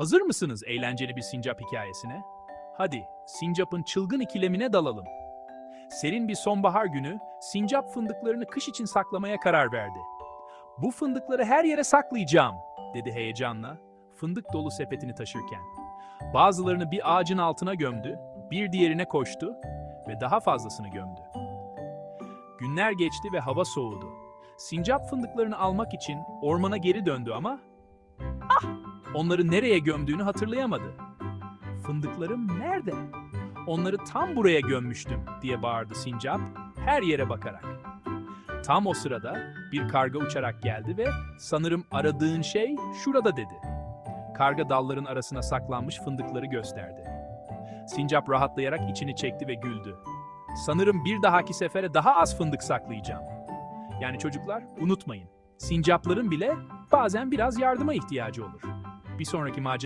Hazır mısınız eğlenceli bir sincap hikayesine? Hadi, sincapın çılgın ikilemine dalalım. Serin bir sonbahar günü, sincap fındıklarını kış için saklamaya karar verdi. Bu fındıkları her yere saklayacağım, dedi heyecanla, fındık dolu sepetini taşırken. Bazılarını bir ağacın altına gömdü, bir diğerine koştu ve daha fazlasını gömdü. Günler geçti ve hava soğudu. Sincap fındıklarını almak için ormana geri döndü ama onları nereye gömdüğünü hatırlayamadı. Fındıklarım nerede? Onları tam buraya gömmüştüm diye bağırdı sincap her yere bakarak. Tam o sırada bir karga uçarak geldi ve sanırım aradığın şey şurada dedi. Karga dalların arasına saklanmış fındıkları gösterdi. Sincap rahatlayarak içini çekti ve güldü. Sanırım bir dahaki sefere daha az fındık saklayacağım. Yani çocuklar unutmayın. Sincapların bile bazen biraz yardıma ihtiyacı olur. Bir sonraki macera